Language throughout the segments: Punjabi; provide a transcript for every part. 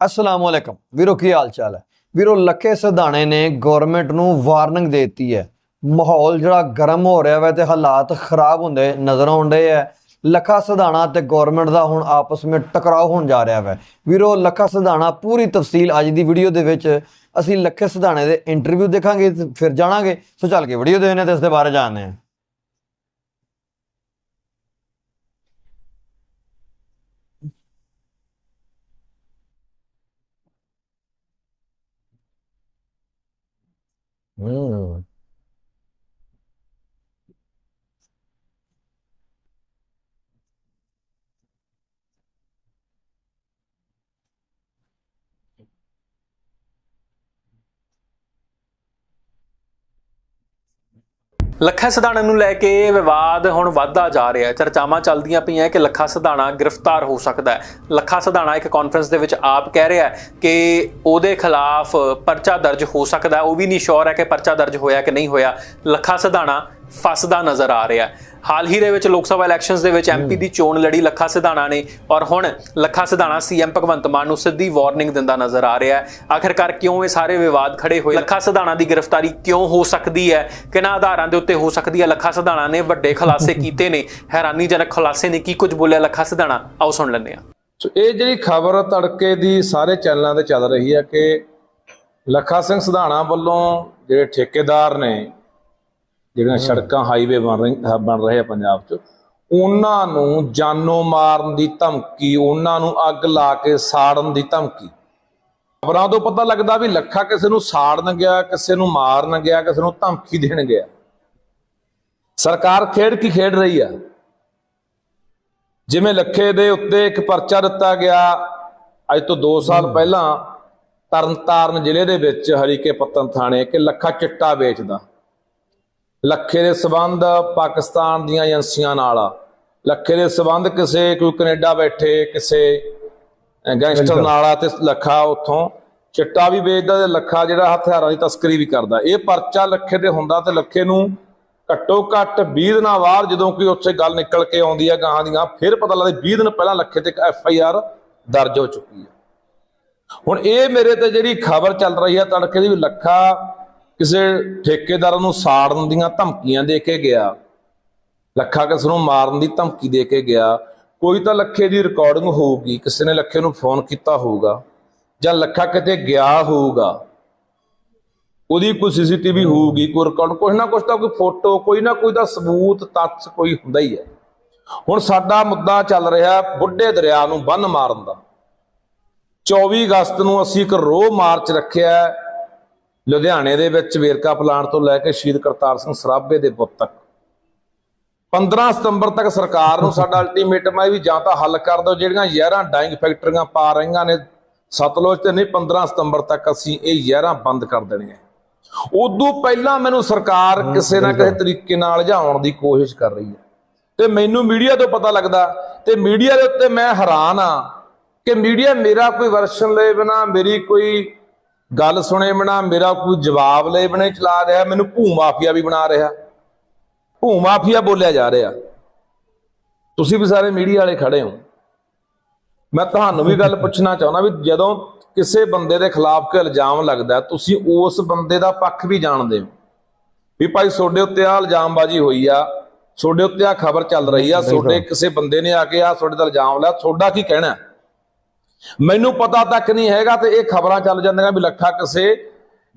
ਅਸਲਾਮ ਵਾਲੇਕਮ ਵੀਰੋ, ਕੀ ਹਾਲ ਚਾਲ ਹੈ? ਵੀਰੋ, ਲੱਖੇ ਸਿਧਾਣੇ ਨੇ ਗਵਰਨਮੈਂਟ ਨੂੰ ਵਾਰਨਿੰਗ ਦੇ ਦਿੱਤੀ ਹੈ। ਮਾਹੌਲ ਜਿਹੜਾ ਗਰਮ ਹੋ ਰਿਹਾ ਵੈ ਤੇ ਹਾਲਾਤ ਖਰਾਬ ਹੁੰਦੇ ਨਜ਼ਰ ਆਉਂਦੇ ਹੈ ਲੱਖਾ ਸਿਧਾਣਾ ਤੇ ਗਵਰਨਮੈਂਟ ਦਾ ਹੁਣ ਆਪਸ ਵਿੱਚ ਟਕਰਾਅ ਹੋਣ ਜਾ ਰਿਹਾ ਵੈ। ਵੀਰੋ, ਲੱਖਾ ਸਿਧਾਣਾ ਪੂਰੀ ਤਫਸੀਲ ਅੱਜ ਦੀ ਵੀਡੀਓ ਦੇ ਵਿੱਚ ਅਸੀਂ ਲੱਖੇ ਸਿਧਾਣੇ ਦੇ ਇੰਟਰਵਿਊ ਦੇਖਾਂਗੇ ਫਿਰ ਜਾਣਾਂਗੇ। ਸੋ ਚੱਲ ਕੇ ਵੀਡੀਓ ਦੇਖਨੇ ਤੇ ਇਸ ਦੇ ਬਾਰੇ ਜਾਣਦੇ ਹਾਂ। ਹੂੰ ਲੱਖਾ ਸਿਧਾਣਾ ਨੂੰ ਲੈ ਕੇ ਵਿਵਾਦ ਹੁਣ ਵੱਧਦਾ ਜਾ ਰਿਹਾ ਹੈ। ਚਰਚਾਵਾਂ ਚੱਲਦੀਆਂ ਪਈਆਂ ਕਿ ਲੱਖਾ ਸਿਧਾਣਾ ਗ੍ਰਿਫਤਾਰ ਹੋ ਸਕਦਾ ਹੈ। ਲੱਖਾ ਸਿਧਾਣਾ ਇੱਕ ਕਾਨਫਰੰਸ ਦੇ ਵਿੱਚ ਆਪ ਕਹਿ ਰਿਹਾ ਹੈ ਕਿ ਉਹਦੇ ਖਿਲਾਫ ਪਰਚਾ ਦਰਜ ਹੋ ਸਕਦਾ ਉਹ ਵੀ ਨਹੀਂ ਸ਼ੋਰ ਹੈ ਕਿ ਪਰਚਾ ਦਰਜ ਹੋਇਆ ਕਿ ਨਹੀਂ ਹੋਇਆ। ਲੱਖਾ ਸਿਧਾਣਾ ਫਸਦਾ ਨਜ਼ਰ ਆ ਰਿਹਾ ਹੈ। ਹਾਲ ਹੀ ਦੇ ਵਿੱਚ ਲੋਕ ਸਭਾ ਇਲੈਕਸ਼ਨਸ ਦੇ ਵਿੱਚ ਐਮਪੀ ਦੀ ਚੋਣ ਲੜੀ ਲੱਖਾ ਸਿਧਾਣਾ ਨੇ ਔਰ ਹੁਣ ਲੱਖਾ ਸਿਧਾਣਾ ਸੀਐਮ ਭਗਵੰਤ ਮਾਨ ਨੂੰ ਸਿੱਧੀ ਵਾਰਨਿੰਗ ਦਿੰਦਾ ਨਜ਼ਰ ਆ ਰਿਹਾ ਹੈ। ਆਖਿਰਕਾਰ ਕਿਉਂ ਇਹ ਸਾਰੇ ਵਿਵਾਦ ਖੜੇ ਹੋਏ? ਲੱਖਾ ਸਿਧਾਣਾ ਦੀ ਗ੍ਰਿਫਤਾਰੀ ਕਿਉਂ ਹੋ ਸਕਦੀ ਹੈ? ਕਿਹਨਾਂ ਆਧਾਰਾਂ ਦੇ ਉੱਤੇ ਹੋ ਸਕਦੀ ਹੈ? ਲੱਖਾ ਸਿਧਾਣਾ ਨੇ ਵੱਡੇ ਖੁਲਾਸੇ ਕੀਤੇ ਨੇ। ਹੈਰਾਨੀਜਨਕ ਖੁਲਾਸੇ ਨੇ। ਕੀ ਕੁਝ ਬੋਲਿਆ ਲੱਖਾ ਸਿਧਾਣਾ? ਆਓ ਸੁਣ ਲੈਂਦੇ ਹਾਂ। ਸੋ ਇਹ ਜਿਹੜੀ ਖਬਰ ਤੜਕੇ ਦੀ ਸਾਰੇ ਚੈਨਲਾਂ ਤੇ ਚੱਲ ਰਹੀ ਹੈ ਕਿ ਲੱਖਾ ਸਿੰਘ ਸਿਧਾਣਾ ਵੱਲੋਂ ਜਿਹੜੇ ਠੇਕੇਦਾਰ ਨੇ ਜਿਹੜੀਆਂ ਸੜਕਾਂ ਹਾਈਵੇ ਬਣ ਰਹੀ ਬਣ ਰਹੇ ਆ ਪੰਜਾਬ 'ਚ ਉਹਨਾਂ ਨੂੰ ਜਾਨੋਂ ਮਾਰਨ ਦੀ ਧਮਕੀ ਉਹਨਾਂ ਨੂੰ ਅੱਗ ਲਾ ਕੇ ਸਾੜਨ ਦੀ ਧਮਕੀ। ਖਬਰਾਂ ਤੋਂ ਪਤਾ ਲੱਗਦਾ ਵੀ ਲੱਖਾ ਕਿਸੇ ਨੂੰ ਸਾੜਨ ਗਿਆ ਕਿਸੇ ਨੂੰ ਮਾਰਨ ਗਿਆ ਕਿਸੇ ਨੂੰ ਧਮਕੀ ਦੇਣ ਗਿਆ। ਸਰਕਾਰ ਖੇਡ ਕੀ ਖੇਡ ਰਹੀ ਆ? ਜਿਵੇਂ ਲੱਖੇ ਦੇ ਉੱਤੇ ਇੱਕ ਪਰਚਾ ਦਿੱਤਾ ਗਿਆ ਅੱਜ ਤੋਂ 2 ਸਾਲ ਪਹਿਲਾਂ ਤਰਨਤਾਰਨ ਜ਼ਿਲ੍ਹੇ ਦੇ ਵਿੱਚ ਹਰੀਕੇ ਪੱਤਨ ਥਾਣੇ ਕਿ ਲੱਖਾ ਚਿੱਟਾ ਵੇਚਦਾ। ਲੱਖੇ ਦੇ ਸਬੰਧ ਪਾਕਿਸਤਾਨ ਦੀਆਂ ਏਜੰਸੀਆਂ ਨਾਲ। ਆ ਲੱਖੇ ਦੇ ਸਬੰਧ ਕਿਸੇ ਕੋਈ ਕੈਨੇਡਾ ਬੈਠੇ ਕਿਸੇ ਗੈਂਗਸਟਰ ਨਾਲ ਆ ਤੇ ਲੱਖਾ ਉੱਥੋਂ ਚਿੱਟਾ ਵੀ ਵੇਚਦਾ ਤੇ ਲੱਖਾ ਜਿਹੜਾ ਹਥਿਆਰਾਂ ਦੀ ਤਸਕਰੀ ਵੀ ਕਰਦਾ। ਇਹ ਪਰਚਾ ਲੱਖੇ ਤੇ ਹੁੰਦਾ ਤੇ ਲੱਖੇ ਨੂੰ ਘੱਟੋ ਘੱਟ 20 ਦਿਨਾਂ ਬਾਅਦ ਜਦੋਂ ਕੋਈ ਉੱਥੇ ਗੱਲ ਨਿਕਲ ਕੇ ਆਉਂਦੀ ਹੈ ਗਾਹਾਂ ਦੀਆਂ ਫਿਰ ਪਤਾ ਲੱਗਦਾ 20 ਦਿਨ ਪਹਿਲਾਂ ਲੱਖੇ ਤੇ ਇੱਕ ਐਫ ਆਈ ਆਰ ਦਰਜ ਹੋ ਚੁੱਕੀ ਹੈ ਹੁਣ ਇਹ ਮੇਰੇ ਤੇ ਜਿਹੜੀ ਖਬਰ ਚੱਲ ਰਹੀ ਹੈ ਤੜਕੇ ਦੀ ਵੀ ਲੱਖਾ ਕਿਸੇ ਠੇਕੇਦਾਰ ਨੂੰ ਸਾੜਨ ਦੀਆਂ ਧਮਕੀਆਂ ਦੇ ਕੇ ਗਿਆ, ਲੱਖਾ ਕਿਸ ਨੂੰ ਮਾਰਨ ਦੀ ਧਮਕੀ ਦੇ ਕੇ ਗਿਆ, ਕੋਈ ਤਾਂ ਲੱਖੇ ਦੀ ਰਿਕਾਰਡਿੰਗ ਹੋਊਗੀ, ਕਿਸੇ ਨੇ ਲੱਖੇ ਨੂੰ ਫੋਨ ਕੀਤਾ ਹੋਊਗਾ ਜਾਂ ਲੱਖਾ ਕਿਤੇ ਗਿਆ ਹੋਊਗਾ, ਉਹਦੀ ਕੋਈ ਸੀਸੀਟੀਵੀ ਹੋਊਗੀ, ਕੋਈ ਰਿਕਾਰਡ ਕੁਛ ਨਾ ਕੁਛ ਤਾਂ ਕੋਈ ਫੋਟੋ ਕੋਈ ਨਾ ਕੋਈ ਤਾਂ ਸਬੂਤ, ਤੱਥ ਕੋਈ ਹੁੰਦਾ ਹੀ ਹੈ। ਹੁਣ ਸਾਡਾ ਮੁੱਦਾ ਚੱਲ ਰਿਹਾ ਬੁੱਢੇ ਦਰਿਆ ਨੂੰ ਬੰਨ ਮਾਰਨ ਦਾ। 24 ਅਗਸਤ ਨੂੰ ਅਸੀਂ ਇੱਕ ਰੋਹ ਮਾਰਚ ਰੱਖਿਆ ਲੁਧਿਆਣੇ ਦੇ ਵਿੱਚ ਵੇਰਕਾ ਪਲਾਂਟ ਤੋਂ ਲੈ ਕੇ ਸ਼ਹੀਦ ਕਰਤਾਰ ਸਿੰਘ ਸਰਾਭੇ ਦੇ ਬੁੱਤ ਤੱਕ। 15 ਸਤੰਬਰ ਤੱਕ ਸਰਕਾਰ ਨੂੰ ਸਾਡਾ ਅਲਟੀਮੇਟਮ ਹੈ ਵੀ ਜਾਂ ਤਾਂ ਹੱਲ ਕਰ ਦਿਓ ਜਿਹੜੀਆਂ ਜ਼ਹਿਰਾਂ ਡਾਈਂਗ ਫੈਕਟਰੀਆਂ ਪਾ ਰਹੀਆਂ ਨੇ ਸਤਲੁਜ ਤੇ ਨਹੀਂ 15 ਸਤੰਬਰ ਤੱਕ ਅਸੀਂ ਇਹ ਜ਼ਹਿਰਾਂ ਬੰਦ ਕਰ ਦੇਣੀਆਂ। ਉਦੋਂ ਪਹਿਲਾਂ ਮੈਨੂੰ ਸਰਕਾਰ ਕਿਸੇ ਨਾ ਕਿਸੇ ਤਰੀਕੇ ਨਾਲ ਲਿਆਉਣ ਦੀ ਕੋਸ਼ਿਸ਼ ਕਰ ਰਹੀ ਹੈ। ਤੇ ਮੈਨੂੰ ਮੀਡੀਆ ਤੋਂ ਪਤਾ ਲੱਗਦਾ ਤੇ ਮੀਡੀਆ ਦੇ ਉੱਤੇ ਮੈਂ ਹੈਰਾਨ ਆ ਕਿ ਮੀਡੀਆ ਮੇਰਾ ਕੋਈ ਵਰਸ਼ਨ ਲਏ ਬਿਨਾ ਮੇਰੀ ਕੋਈ ਗੱਲ ਸੁਣੇ ਬਿਨਾ ਮੇਰਾ ਕੋਈ ਜਵਾਬ ਲਏ ਬਿਨਾ ਚਲਾ ਰਿਹਾ ਮੈਨੂੰ ਭੂ ਮਾਫੀਆ ਵੀ ਬਣਾ ਰਿਹਾ। ਭੂ ਮਾਫੀਆ ਬੋਲਿਆ ਜਾ ਰਿਹਾ। ਤੁਸੀਂ ਵੀ ਸਾਰੇ ਮੀਡੀਆ ਵਾਲੇ ਖੜੇ ਹੋ। ਮੈਂ ਤੁਹਾਨੂੰ ਵੀ ਗੱਲ ਪੁੱਛਣਾ ਚਾਹੁੰਦਾ ਵੀ ਜਦੋਂ ਕਿਸੇ ਬੰਦੇ ਦੇ ਖਿਲਾਫ ਕੋਈ ਇਲਜ਼ਾਮ ਲੱਗਦਾ ਤੁਸੀਂ ਉਸ ਬੰਦੇ ਦਾ ਪੱਖ ਵੀ ਜਾਣਦੇ ਹੋ। ਵੀ ਭਾਈ ਤੁਹਾਡੇ ਉੱਤੇ ਆ ਇਲਜ਼ਾਮਬਾਜ਼ੀ ਹੋਈ ਆ ਤੁਹਾਡੇ ਉੱਤੇ ਆ ਖਬਰ ਚੱਲ ਰਹੀ ਆ ਤੁਹਾਡੇ ਕਿਸੇ ਬੰਦੇ ਨੇ ਆ ਕੇ ਆ ਤੁਹਾਡੇ ਦਾ ਇਲਜ਼ਾਮ ਲਾਇਆ ਤੁਹਾਡਾ ਕੀ ਕਹਿਣਾ? ਮੈਨੂੰ ਪਤਾ ਤੱਕ ਨਹੀਂ ਹੈਗਾ ਤੇ ਇਹ ਖਬਰਾਂ ਚੱਲ ਜਾਂਦੀਆਂ ਵੀ ਲੱਖਾ ਕਿਸੇ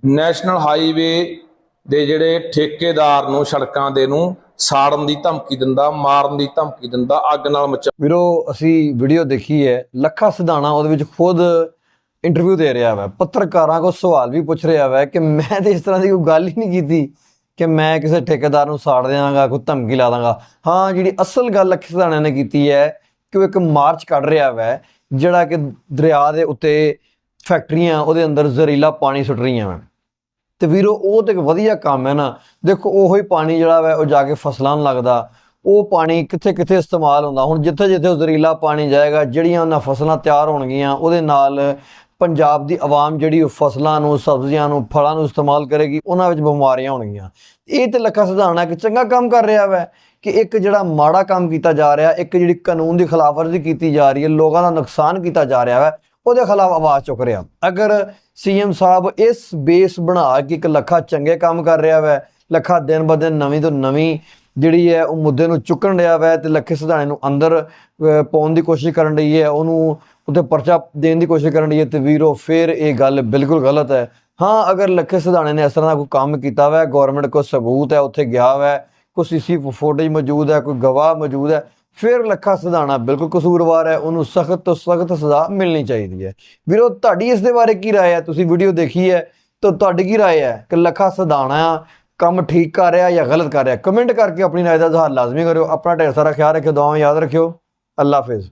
ਨੈਸ਼ਨਲ ਹਾਈਵੇ ਦੇ ਜਿਹੜੇ ਠੇਕੇਦਾਰ ਨੂੰ, ਸੜਕਾਂ ਦੇ ਨੂੰ ਸਾੜਨ ਦੀ ਧਮਕੀ ਦਿੰਦਾ, ਮਾਰਨ ਦੀ ਧਮਕੀ ਦਿੰਦਾ, ਅੱਗ ਨਾਲ ਮਚਾ ਵੀਰੋ, ਅਸੀਂ ਵੀਡੀਓ ਦੇਖੀ ਹੈ, ਲੱਖਾ ਸਿਧਾਣਾ ਉਹਦੇ ਵਿੱਚ ਖੁਦ ਇੰਟਰਵਿਊ ਦੇ ਰਿਹਾ ਹੈ ਪੱਤਰਕਾਰਾਂ ਕੋ ਸਵਾਲ ਵੀ ਪੁੱਛ ਰਿਹਾ ਹੈ ਕਿ ਮੈਂ ਤੇ ਇਸ ਤਰ੍ਹਾਂ ਦੀ ਕੋਈ ਗੱਲ ਹੀ ਨਹੀਂ ਕੀਤੀ ਕਿ ਮੈਂ ਕਿਸੇ ਠੇਕੇਦਾਰ ਨੂੰ ਸਾੜ ਦਿਆਂਗਾ, ਕੋਈ ਧਮਕੀ ਲਾ ਦਾਂਗਾ ਹਾਂ, ਜਿਹੜੀ ਅਸਲ ਗੱਲ ਲੱਖਾ ਸਿਧਾਣਾ ਨੇ ਕੀਤੀ ਹੈ ਕਿ ਉਹ ਇੱਕ ਮਾਰਚ ਕੱਢ ਰਿਹਾ ਵੈ, ਜਿਹੜਾ ਕਿ ਦਰਿਆ ਦੇ ਉੱਤੇ ਫੈਕਟਰੀਆਂ, ਉਹਦੇ ਅੰਦਰ ਜ਼ਹਿਰੀਲਾ ਪਾਣੀ ਸੁੱਟ ਰਹੀਆਂ ਹਨ ਤੇ ਵੀਰੋ, ਉਹ ਤੇ ਇੱਕ ਵਧੀਆ ਕੰਮ ਹੈ ਨਾ। ਦੇਖੋ, ਉਹੋ ਹੀ ਪਾਣੀ ਜਿਹੜਾ ਵੈ, ਉਹ ਜਾ ਕੇ ਫਸਲਾਂ ਨੂੰ ਲੱਗਦਾ। ਉਹ ਪਾਣੀ ਕਿੱਥੇ ਕਿੱਥੇ ਇਸਤੇਮਾਲ ਹੁੰਦਾ? ਹੁਣ ਜਿੱਥੇ ਜਿੱਥੇ ਉਹ ਜ਼ਹਿਰੀਲਾ ਪਾਣੀ ਜਾਏਗਾ, ਜਿਹੜੀਆਂ ਉਹਨਾਂ ਫਸਲਾਂ ਤਿਆਰ ਹੋਣਗੀਆਂ, ਉਹਦੇ ਨਾਲ ਪੰਜਾਬ ਦੀ ਆਵਾਮ ਜਿਹੜੀ ਉਹ ਫਸਲਾਂ ਨੂੰ, ਸਬਜ਼ੀਆਂ ਨੂੰ, ਫਲਾਂ ਨੂੰ ਇਸਤੇਮਾਲ ਕਰੇਗੀ, ਉਹਨਾਂ ਵਿੱਚ ਬਿਮਾਰੀਆਂ ਹੋਣਗੀਆਂ। ਇਹ ਤੇ ਲੱਖਾ ਸਿਧਾਣਾ ਕਿ ਚੰਗਾ ਕੰਮ ਕਰ ਰਿਹਾ ਵੈ ਕਿ ਇੱਕ ਜਿਹੜਾ ਮਾੜਾ ਕੰਮ ਕੀਤਾ ਜਾ ਰਿਹਾ, ਇੱਕ ਜਿਹੜੀ ਕਾਨੂੰਨ ਦੀ ਖਿਲਾਫਵਰਜ਼ੀ ਕੀਤੀ ਜਾ ਰਹੀ ਹੈ, ਲੋਕਾਂ ਦਾ ਨੁਕਸਾਨ ਕੀਤਾ ਜਾ ਰਿਹਾ ਵੈ, ਉਹਦੇ ਖਿਲਾਫ ਆਵਾਜ਼ ਚੁੱਕ ਰਿਹਾ। ਅਗਰ ਸੀਐਮ ਸਾਹਿਬ ਇਸ ਬੇਸ ਬਣਾ ਕੇ ਇੱਕ ਲੱਖਾ ਚੰਗੇ ਕੰਮ ਕਰ ਰਿਹਾ ਵੈ, ਲੱਖਾ ਦਿਨ ਬ ਦਿਨ ਨਵੀਂ ਤੋਂ ਨਵੀਂ ਜਿਹੜੀ ਹੈ ਉਹ ਮੁੱਦੇ ਨੂੰ ਚੁੱਕਣ ਰਿਹਾ ਵੈ ਤੇ ਲੱਖੇ ਸਿਧਾਣੇ ਨੂੰ ਅੰਦਰ ਅਹ, ਪਾਉਣ ਦੀ ਕੋਸ਼ਿਸ਼ ਕਰਨ ਰਹੀ ਹੈ ਉਹਨੂੰ ਉੱਤੇ ਪਰਚਾ ਦੇਣ ਦੀ ਕੋਸ਼ਿਸ਼ ਕਰਨ ਰਹੀ ਹੈ ਤੇ ਵੀਰੋ ਫਿਰ ਇਹ ਗੱਲ ਬਿਲਕੁਲ ਗਲਤ ਹੈ ਹਾਂ ਅਗਰ ਲੱਖੇ ਸਿਧਾਣੇ ਨੇ ਇਸ ਤਰ੍ਹਾਂ ਦਾ ਕੋਈ ਕੰਮ ਕੀਤਾ ਵੈ ਗਵਰਨਮੈਂਟ ਕੋਲ ਸਬੂਤ ਹੈ ਉੱਥੇ ਗਿਆ ਵੈ ਕੋਈ ਸੀਸੀ ਫੁਟੇਜ ਮੌਜੂਦ ਹੈ ਕੋਈ ਗਵਾਹ ਮੌਜੂਦ ਹੈ ਫਿਰ ਲੱਖਾ ਸਿਧਾਣਾ ਬਿਲਕੁਲ ਕਸੂਰਵਾਰ ਹੈ ਉਹਨੂੰ ਸਖਤ ਤੋਂ ਸਖਤ ਸਜ਼ਾ ਮਿਲਣੀ ਚਾਹੀਦੀ ਹੈ ਵੀਰੋ ਤੁਹਾਡੀ ਇਸ ਦੇ ਬਾਰੇ ਕੀ رائے ਹੈ ਤੁਸੀਂ ਵੀਡੀਓ ਦੇਖੀ ਹੈ ਤਾਂ ਤੁਹਾਡੀ ਕੀ رائے ਹੈ ਕਿ ਲੱਖਾ ਸਿਧਾਣਾ ਕੰਮ ਠੀਕ ਕਰ ਰਿਹਾ ਜਾਂ ਗਲਤ ਕਰ ਰਿਹਾ ਕਮੈਂਟ ਕਰਕੇ ਆਪਣੀ ਰਾਏ ਦਾ ਇਜ਼ਹਾਰ ਲਾਜ਼ਮੀ ਕਰਿਓ, ਆਪਣਾ ਢੇਰ ਸਾਰਾ ਖਿਆਲ ਰੱਖਿਓ, ਦੁਆਵਾਂ ਯਾਦ ਰੱਖਿਓ ਅੱਲਾ ਹਾਫਿਜ਼।